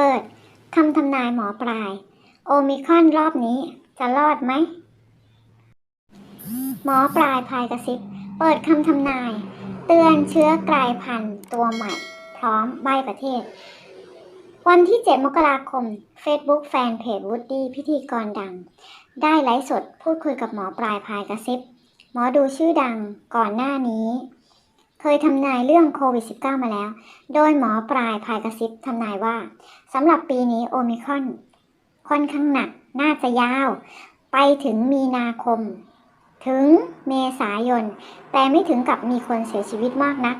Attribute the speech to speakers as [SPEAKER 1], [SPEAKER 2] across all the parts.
[SPEAKER 1] เปิดคำทำนายหมอปลาย โอมิคอนรอบนี้จะรอดไหม หมอปลายพายกระซิบ เปิดคำทำนาย เตือนเชื้อกลายพันธุ์ตัวใหม่ พร้อมใบประเทศ วันที่ 7 มกราคม Facebook แฟนเพจวูดดี้พิธีกรดัง ได้ไลฟ์สดพูดคุยกับหมอปลายพายกระซิบ หมอดูชื่อดังก่อนหน้านี้ เคยทำนายเรื่องโควิด -19 มาแล้ว โดยหมอปลายพายกระซิบทำนายว่าสำหรับปีนี้โอมิคอนค่อนข้างหนัก น่าจะยาว ไปถึงมีนาคม ถึงเมษายน แต่ไม่ถึงกับมีคนเสียชีวิตมากนัก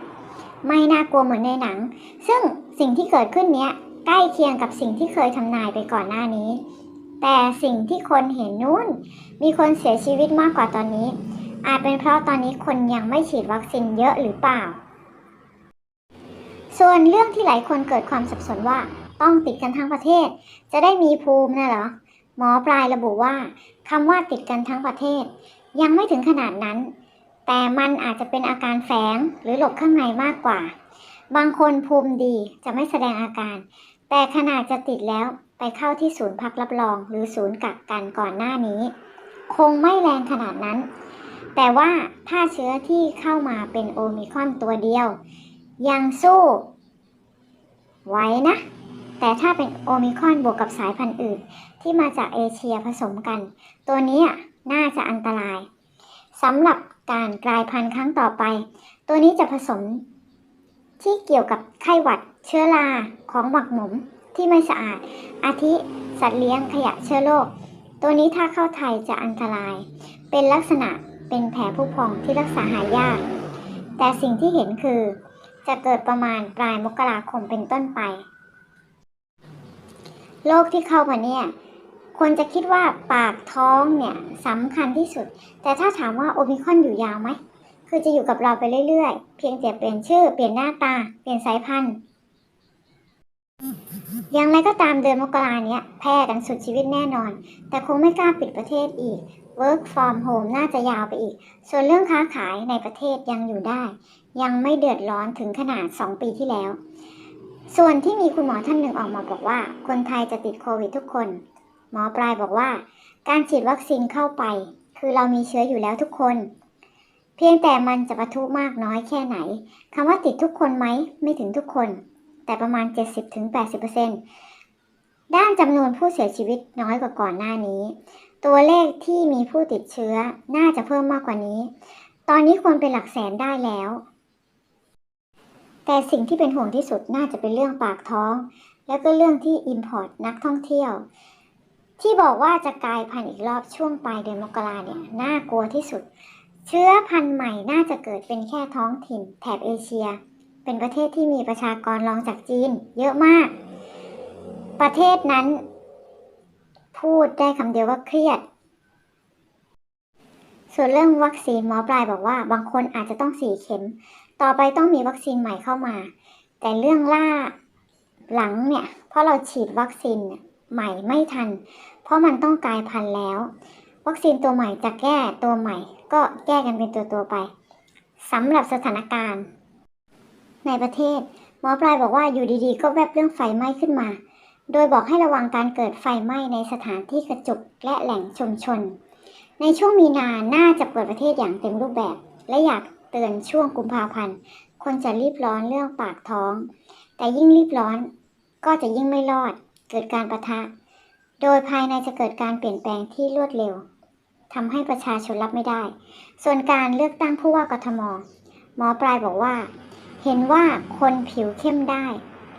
[SPEAKER 1] ไม่น่ากลัวเหมือนในหนัง ซึ่งสิ่งที่เกิดขึ้นเนี้ยใกล้เคียงกับสิ่งที่เคยทำนายไปก่อนหน้านี้ แต่สิ่งที่คนเห็นนู้นมีคนเสียชีวิตมากกว่าตอนนี้ อาจเป็นเพราะตอนนี้คนยังไม่ฉีดวัคซีนเยอะหรือเปล่า ส่วนเรื่องที่หลายคนเกิดความสับสนว่าต้องติดกันทั้งประเทศ จะได้มีภูมินะเหรอ หมอปลายระบุว่าคำว่าติดกันทั้งประเทศ ยังไม่ถึงขนาดนั้น แต่มันอาจจะเป็นอาการแฝงหรือหลบข้างในมากกว่า บางคนภูมิดีจะไม่แสดงอาการ แต่ขนาดจะติดแล้วไปเข้าที่ศูนย์พักรับรอง หรือศูนย์กักกันก่อนหน้านี้ คงไม่แรงขนาดนั้น แต่ว่าถ้าเชื้อที่เข้ามาเป็นโอมิครอนตัวเดียว ยังสู้ไหวนะ แต่ถ้าเป็นโอมิครอนบวกกับสายพันธุ์อื่น ที่มาจากเอเชียผสมกัน ตัวนี้น่าจะอันตรายสำหรับการกลายพันธุ์ครั้งต่อไป ตัวนี้จะผสมที่เกี่ยวกับไข้หวัดเชื้อราของหมักหมมที่ไม่สะอาด อาทิสัตว์เลี้ยงขยะเชื้อโรคตัวนี้ถ้าเข้าไทยจะอันตราย เป็นลักษณะ เป็นแผลผู้พองที่รักษาหายาก แต่สิ่งที่เห็นคือ จะเกิดประมาณปลายมกราคมเป็นต้นไป โรคที่เข้ามาเนี่ยคนจะคิดว่าปากท้องเนี่ยสำคัญที่สุด แต่ถ้าถามว่าโอมิคอนอยู่ยาวไหม คือจะอยู่กับเราไปเรื่อยๆ เพียงแต่เปลี่ยนชื่อ เปลี่ยนหน้าตา เปลี่ยนสายพันธุ์ อย่างไรก็ตามเดือนมกราเนี้ยแพร่กันสุดชีวิตแน่นอน แต่คงไม่กล้าปิดประเทศอีก work from home น่าจะยาวไปอีก ส่วนเรื่องค้าขายในประเทศยังอยู่ได้ ยังไม่เดือดร้อนถึงขนาด 2 ปีที่แล้ว ส่วนที่มีคุณหมอท่านหนึ่งออกมาบอกว่า คนไทยจะติดโควิดทุกคน หมอปลายบอกว่า การฉีดวัคซีนเข้าไป คือเรามีเชื้ออยู่แล้วทุกคน เพียงแต่มันจะปะทุมากน้อยแค่ไหนคำว่าติดทุกคนไหมไม่ถึงทุกคน แต่ประมาณ 70-80%ด้านจำนวนผู้เสียชีวิตน้อยกว่าก่อนหน้านี้ ตัวเลขที่มีผู้ติดเชื้อน่าจะเพิ่มมากกว่านี้ ตอนนี้ควรเป็นหลักแสนได้แล้ว แต่สิ่งที่เป็นห่วงที่สุดน่าจะเป็นเรื่องปากท้อง แล้วก็เรื่องที่ Import นักท่องเที่ยว ที่บอกว่าจะกลายพันธุ์อีกรอบช่วงปลายเดือนมกราเนี่ยน่ากลัวที่สุด เชื้อพันธุ์ใหม่น่าจะเกิดเป็นแค่ท้องถิ่น แถบเอเชีย เป็นประเทศที่มีประชากรรองจากจีน เยอะมาก ประเทศนั้น พูดได้คำเดียวว่าเครียด ส่วนเรื่องวัคซีนหมอปลายบอกว่า บางคนอาจจะต้องสี่เข็ม ต่อไปต้องมีวัคซีนใหม่เข้ามา แต่เรื่องล่าหลังเนี่ย เพราะเราฉีดวัคซีนใหม่ไม่ทัน เพราะมันต้องกลายพันธุ์แล้ว วัคซีนตัวใหม่จะแก้ตัวใหม่ ก็แก้กันเป็นตัวตัวไปสำหรับสถานการณ์ ในประเทศหมอปลายบอกว่าอยู่ดีๆ ก็แวบเรื่องไฟไหม้ขึ้นมา โดยบอกให้ระวังการเกิดไฟไหม้ในสถานที่กระจุกและแหล่งชุมชน ในช่วงมีนาน่าจะเปิดประเทศอย่างเต็มรูปแบบ และอยากเตือนช่วงกุมภาพันธ์คนจะรีบร้อนเรื่องปากท้อง แต่ยิ่งรีบร้อนก็จะยิ่งไม่รอด เกิดการประทะ โดยภายในจะเกิดการเปลี่ยนแปลงที่รวดเร็วทำให้ประชาชนรับไม่ได้ ส่วนการเลือกตั้งผู้ว่ากทม หมอปลายบอกว่า เห็นว่าคนผิวเข้มได้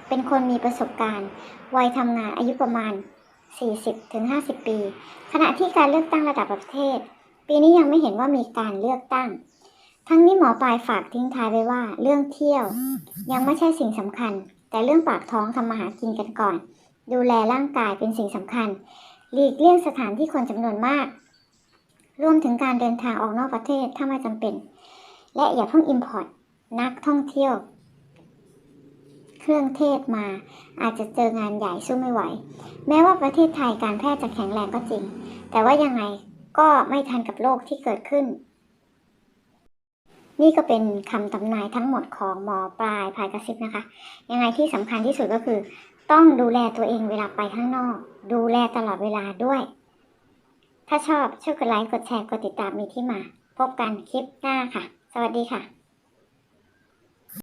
[SPEAKER 1] เป็นคนมีประสบการณ์ วัยทำงานอายุประมาณ 40-50 ปี ขณะที่การเลือกตั้งระดับประเทศ ปีนี้ยังไม่เห็นว่ามีการเลือกตั้ง ทั้งนี้หมอปลายฝากทิ้งท้ายไว้ว่า เรื่องเที่ยว ยังไม่ใช่สิ่งสำคัญ แต่เรื่องปากท้องทำมาหากินกันก่อน ดูแลร่างกายเป็นสิ่งสำคัญ หลีกเลี่ยงสถานที่คนจำนวนมาก รวมถึงการเดินทางออกนอกประเทศถ้าไม่จำเป็น และอย่าเพิ่งอิมพอร์ตนักท่องเที่ยว รื่องเทศมา อาจจะเจองานใหญ่สู้ไม่ไหว แม้ว่าประเทศไทยการแพทย์จะแข็งแรงก็จริง แต่ว่ายังไงก็ไม่ทันกับโรคที่เกิดขึ้น นี่ก็เป็นคำทำนายทั้งหมดของหมอปลายพายกระซิบนะคะ ยังไงที่สำคัญที่สุดก็คือ ต้องดูแลตัวเองเวลาไปข้างนอก ดูแลตลอดเวลาด้วย ถ้าชอบช่วยกดไลค์กดแชร์กดติดตามมีที่มา พบกันคลิปหน้าค่ะ สวัสดีค่ะ